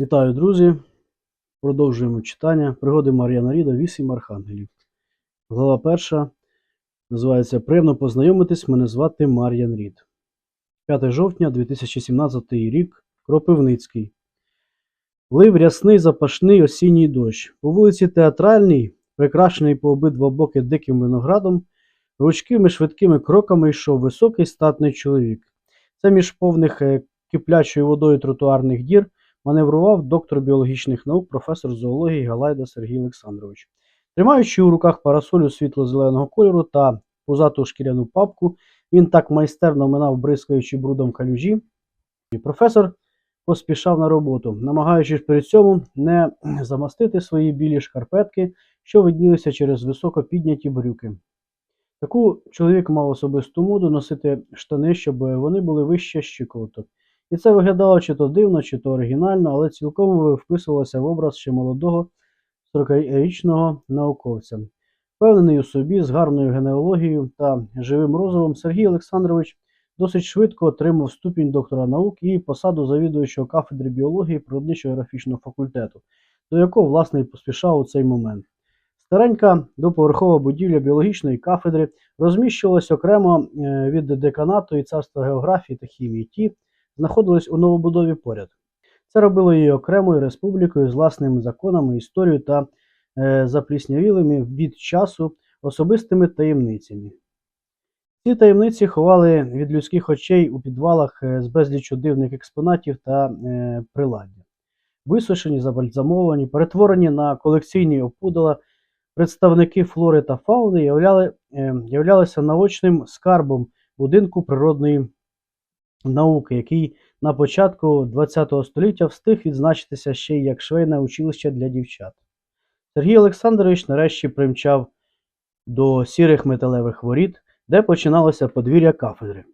Вітаю, друзі! Продовжуємо читання. Пригоди Мар'яна Ріда, вісім архангелів. Глава перша називається Приємно познайомитись. Мене звати Мар'ян Рід. 5 жовтня 2017 рік. Кропивницький. Лив рясний запашний осінній дощ. По вулиці Театральній, прикрашений по обидва боки диким виноградом, ручкими швидкими кроками йшов високий статний чоловік. Це між повних е, киплячою водою тротуарних дір маневрував доктор біологічних наук, професор зоології Галайда Сергій Олександрович. Тримаючи у руках парасолю світло-зеленого кольору та пузату шкіряну папку, він так майстерно минав, бризкаючи брудом калюжі. І професор поспішав на роботу, намагаючись при цьому не замастити свої білі шкарпетки, що виднілися через високо підняті брюки. Таку чоловік мав особисту моду носити штани, щоб вони були вище щиколоток. І це виглядало чи то дивно, чи то оригінально, але цілком вписувалося в образ ще молодого 40-річного науковця. Впевнений у собі, з гарною генеалогією та живим розумом, Сергій Олександрович досить швидко отримав ступінь доктора наук і посаду завідуючого кафедри біології природничо-географічного факультету, до якого, власне, і поспішав у цей момент. Старенька доповерхова будівля біологічної кафедри розміщувалась окремо е, від деканату і царства географії та хімії. Ті знаходились у новобудові поряд. Це робило її окремою республікою з власними законами, історією та е, запліснявілими від часу особистими таємницями. Ці таємниці ховали від людських очей у підвалах е, з безлічу дивних експонатів та е, приладдя. Висушені, забальзамовані, перетворені на колекційні опудала, представники флори та фауни являли, е, являлися наочним скарбом будинку природної науки, який на початку ХХ століття встиг відзначитися ще й як швейне училище для дівчат. Сергій Олександрович нарешті примчав до сірих металевих воріт, де починалося подвір'я кафедри.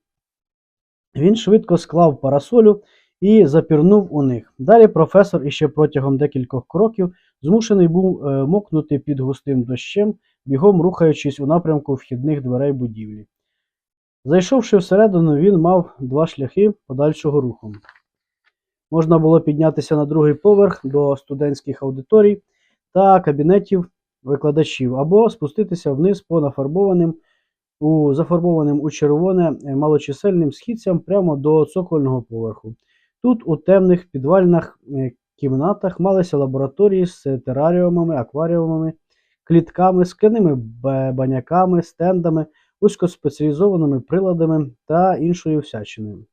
Він швидко склав парасолю і запірнув у них. Далі професор іще протягом декількох кроків змушений був е, мокнути під густим дощем, бігом рухаючись у напрямку вхідних дверей будівлі. Зайшовши всередину, він мав два шляхи подальшого руху. Можна було піднятися на другий поверх до студентських аудиторій та кабінетів викладачів, або спуститися вниз по нафарбованим у зафарбованим у червоне е, малочисельним східцям прямо до цокольного поверху. Тут, у темних підвальних е, кімнатах, малися лабораторії з тераріумами, акваріумами, клітками, скляними баняками, стендами вузькоспеціалізованими приладами та іншою всячиною.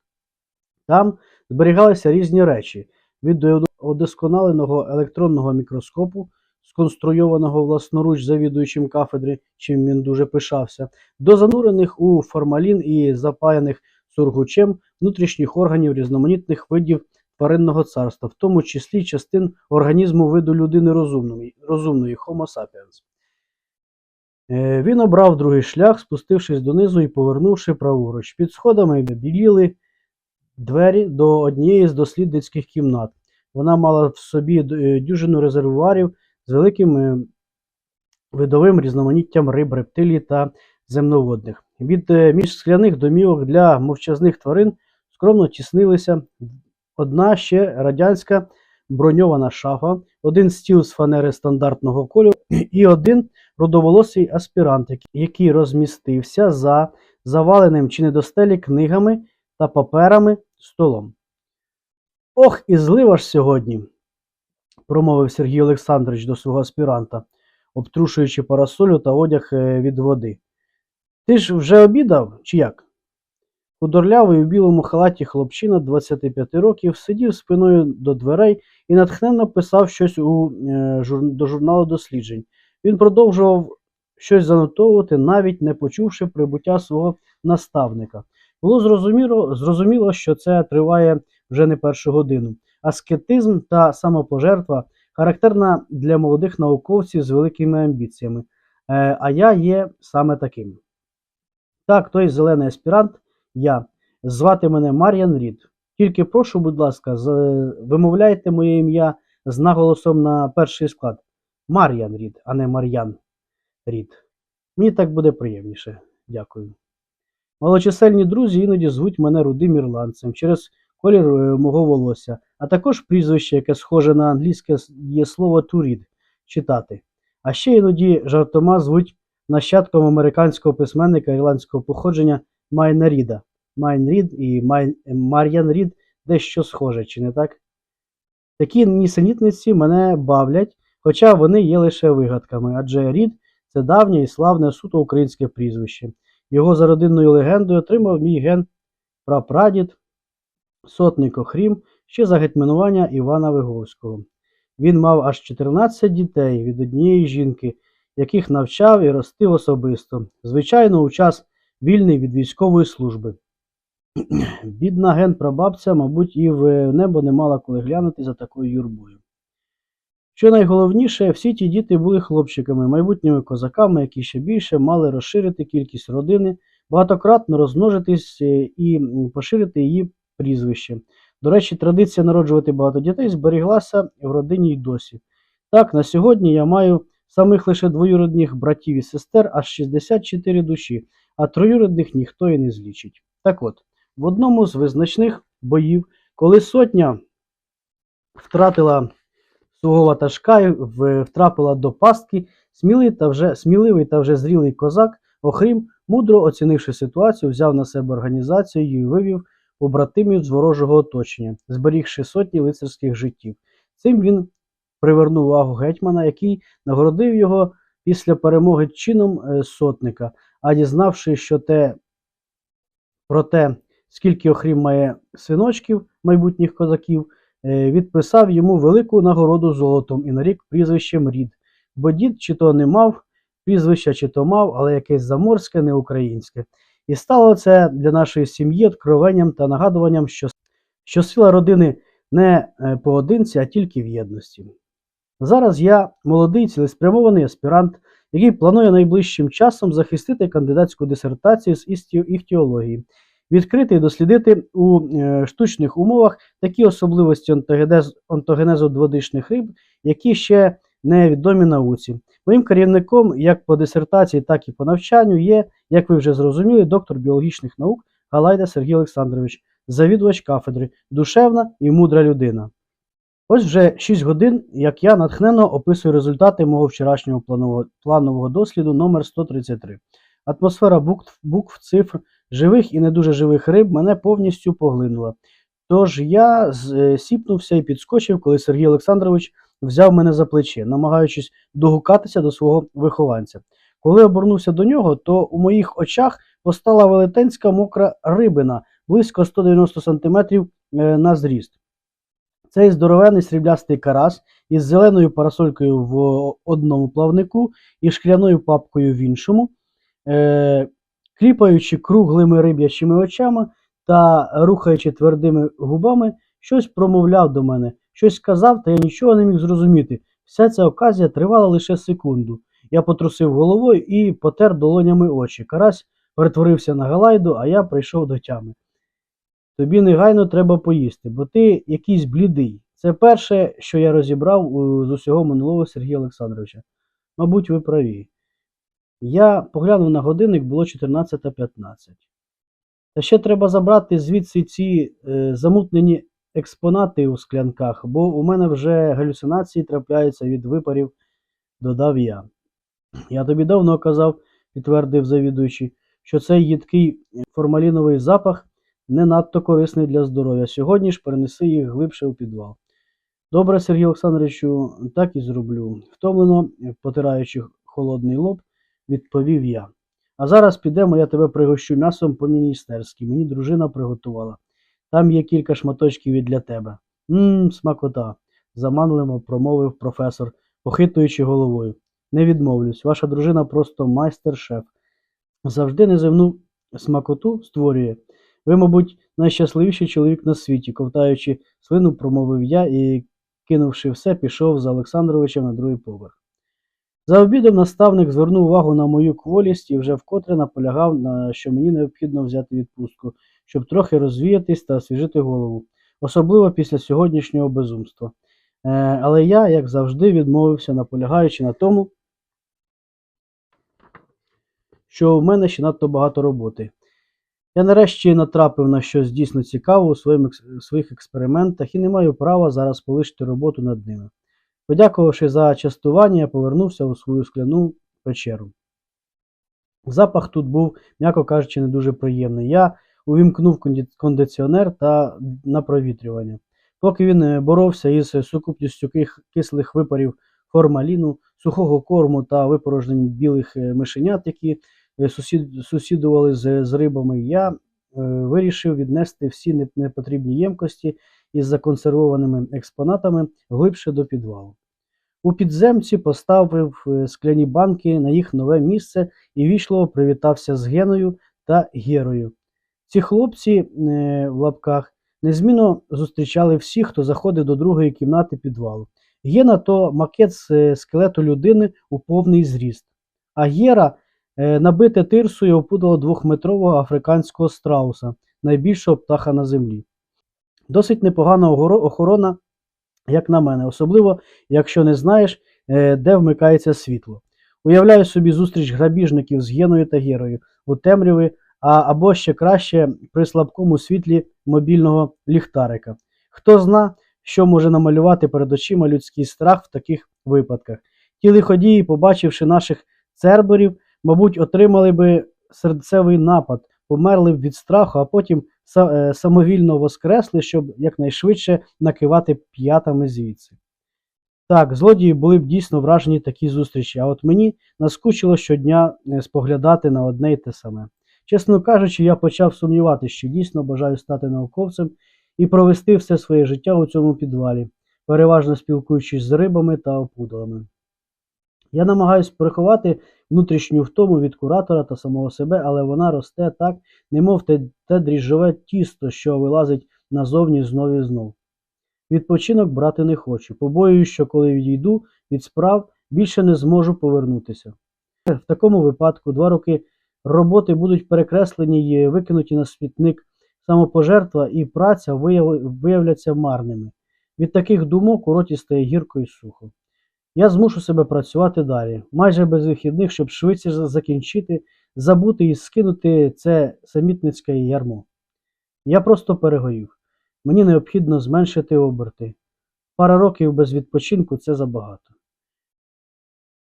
Там зберігалися різні речі від удосконаленого електронного мікроскопу, сконструйованого власноруч завідуючим кафедри, чим він дуже пишався, до занурених у формалін і запаяних сургучем внутрішніх органів різноманітних видів тваринного царства, в тому числі частин організму виду людини розумної, розумної Homo sapiens. Е, Він обрав другий шлях, спустившись донизу і повернувши праворуч. Під сходами біліли двері до однієї з дослідницьких кімнат. Вона мала в собі е, дюжину резервуарів з великим е, видовим різноманіттям риб, рептилій та земноводних. Від е, між скляних домівок для мовчазних тварин скромно тіснилися одна ще радянська броньована шафа, один стіл з фанери стандартного кольору і один рудоволосий аспірант, який розмістився за заваленим чи недостелі книгами та паперами столом. Ох, і злива ж сьогодні, промовив Сергій Олександрович до свого аспіранта, обтрушуючи парасолю та одяг е, від води. Ти ж вже обідав, чи як? Худорлявий у білому халаті хлопчина 25 років сидів спиною до дверей і натхненно писав щось у, е, до журналу досліджень. Він продовжував щось занотовувати, навіть не почувши прибуття свого наставника. Було зрозуміло, зрозуміло, що це триває вже не першу годину. Аскетизм та самопожертва характерна для молодих науковців з великими амбіціями. Е, а я є саме таким. Так, той зелений аспірант, я. Звати мене Мар'ян Рід. Тільки прошу, будь ласка, вимовляйте моє ім'я з наголосом на перший склад. Мар'ян Рід, а не Мар'ян Рід. Мені так буде приємніше. Дякую. Малочисельні друзі іноді звуть мене рудим ірландцем через колір е, мого волосся, а також прізвище, яке схоже на англійське є слово read – читати. А ще іноді жартома звуть нащадком американського письменника ірландського походження Майна Ріда. Майн Рід і Майн... Мар'ян Рід дещо схоже, чи не так? Такі нісенітниці мене бавлять, хоча вони є лише вигадками, адже Рід це давнє і славне суто українське прізвище. Його за родинною легендою отримав мій ген прапрадід, сотник Охрім, ще за гетьманування Івана Виговського. Він мав аж 14 дітей від однієї жінки, яких навчав і ростив особисто, звичайно, у час вільний від військової служби. Бідна ген прабабця, мабуть, і в небо не мала коли глянути за такою юрбою. Що найголовніше, всі ті діти були хлопчиками, майбутніми козаками, які ще більше мали розширити кількість родини, багатократно розмножитись е, і поширити її прізвище. До речі, традиція народжувати багато дітей зберіглася в родині й досі. Так, на сьогодні я маю самих лише двоюродних братів і сестер аж 64 душі, а троюродних ніхто і не злічить. Так от, в одному з визначних боїв, коли сотня втратила свого ватажка і втрапила до пастки, сміливий та вже, сміливий та вже зрілий козак Охрім, мудро оцінивши ситуацію, взяв на себе організацію і вивів побратимів з ворожого оточення, зберігши сотні лицарських життів. Цим він привернув увагу гетьмана, який нагородив його після перемоги чином е, сотника, а дізнавши, що те про те, скільки Охрім має синочків, майбутніх козаків, е, відписав йому велику нагороду золотом і нарік прізвищем Рід, бо дід чи то не мав прізвища, чи то мав, але якесь заморське, не українське. І стало це для нашої сім'ї откровенням та нагадуванням, що, що сила родини не е, поодинці, а тільки в єдності. Зараз я молодий цілеспрямований аспірант, який планує найближчим часом захистити кандидатську дисертацію з іхтіології, відкрити і дослідити у е, штучних умовах такі особливості онтогенез- онтогенезу дводишних риб, які ще не відомі науці. Моїм керівником як по дисертації, так і по навчанню є, як ви вже зрозуміли, доктор біологічних наук Галайда Сергій Олександрович, завідувач кафедри, душевна і мудра людина. Ось вже 6 годин, як я натхненно описую результати мого вчорашнього планового, планового досліду номер 133. Атмосфера букв, букв, цифр, живих і не дуже живих риб мене повністю поглинула. Тож я е, сіпнувся і підскочив, коли Сергій Олександрович взяв мене за плече, намагаючись догукатися до свого вихованця. Коли обернувся до нього, то у моїх очах постала велетенська мокра рибина близько 190 см на зріст. Цей здоровенний сріблястий карась із зеленою парасолькою в одному плавнику і шкляною папкою в іншому, е- кліпаючи круглими риб'ячими очами та рухаючи твердими губами, щось промовляв до мене, щось сказав, та я нічого не міг зрозуміти. Вся ця оказія тривала лише секунду. Я потрусив головою і потер долонями очі. Карась перетворився на галайду, а я прийшов до тями. Тобі негайно треба поїсти, бо ти якийсь блідий. Це перше, що я розібрав з усього минулого Сергія Олександровича. Мабуть, ви праві. Я поглянув на годинник, було 14.15. Та ще треба забрати звідси ці е, замутнені експонати у склянках, бо у мене вже галюцинації трапляються від випарів, додав я. Я тобі давно казав, підтвердив завідуючий, що цей їдкий формаліновий запах не надто корисний для здоров'я. Сьогодні ж перенеси їх глибше у підвал. Добре, Сергій Олександровичу, так і зроблю. Втомлено, потираючи холодний лоб, відповів я. А зараз підемо, я тебе пригощу м'ясом по-міністерськи. Мені дружина приготувала. Там є кілька шматочків і для тебе. Мм, смакота, заманливо промовив професор, похитуючи головою. Не відмовлюсь, ваша дружина просто майстер-шеф. Завжди неземну смакоту створює. Ви, мабуть, найщасливіший чоловік на світі, ковтаючи слину, промовив я і, кинувши все, пішов за Олександровичем на другий поверх. За обідом наставник звернув увагу на мою кволість і вже вкотре наполягав, на що мені необхідно взяти відпустку, щоб трохи розвіятись та освіжити голову, особливо після сьогоднішнього безумства. Е, але я, як завжди, відмовився, наполягаючи на тому, що в мене ще надто багато роботи. Я нарешті натрапив на щось дійсно цікаве у своїх експериментах і не маю права зараз полишити роботу над ними. Подякувавши за частування, я повернувся у свою скляну печеру. Запах тут був, м'яко кажучи, не дуже приємний. Я увімкнув кондиціонер та на провітрювання. Поки він е, боровся із сукупністю кислих випарів формаліну, сухого корму та випорожнень білих е, мишенят, які е, сусід, сусідували з, з рибами, я е, вирішив віднести всі непотрібні ємкості із законсервованими експонатами глибше до підвалу. У підземці поставив е, скляні банки на їх нове місце і вічливо привітався з Геною та Герою. Ці хлопці е, в лапках незмінно зустрічали всіх, хто заходив до другої кімнати підвалу. Гена то макет з е, скелету людини у повний зріст, а Гера набите тирсою опудало двохметрового африканського страуса, найбільшого птаха на землі. Досить непогана охорона, як на мене, особливо якщо не знаєш, е, де вмикається світло. Уявляю собі зустріч грабіжників з Геною та Герою у темряві, а або ще краще при слабкому світлі мобільного ліхтарика. Хто зна, що може намалювати перед очима людський страх в таких випадках. Ті лиходії, побачивши наших церберів, мабуть, отримали би серцевий напад, померли б від страху, а потім самовільно воскресли, щоб якнайшвидше накивати п'ятами звідси. Так, злодії були б дійсно вражені такі зустрічі, а от мені наскучило щодня е, споглядати на одне й те саме. Чесно кажучи, я почав сумніватися, що дійсно бажаю стати науковцем і провести все своє життя у цьому підвалі, переважно спілкуючись з рибами та опудалами. Я намагаюся приховати внутрішню втому від куратора та самого себе, але вона росте так, немов те, те дріжджове тісто, що вилазить назовні знов і знов. Відпочинок брати не хочу. Побоююсь, що коли відійду від справ, більше не зможу повернутися. В такому випадку два роки роботи будуть перекреслені і викинуті на смітник самопожертва і праця виявляться марними. Від таких думок у роті стає гірко і сухо. Я змушу себе працювати далі, майже без вихідних, щоб швидше закінчити, забути і скинути це самітницьке ярмо. Я просто перегорів. Мені необхідно зменшити оберти. Пара років без відпочинку це забагато.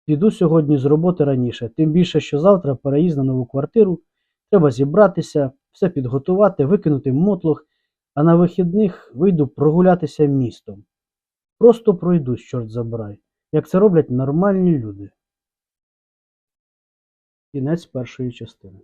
Піду сьогодні з роботи раніше, тим більше, що завтра переїзд на нову квартиру, треба зібратися, все підготувати, викинути мотлох, а на вихідних вийду прогулятися містом. Просто пройдусь, чорт забирай, як це роблять нормальні люди. Кінець першої частини.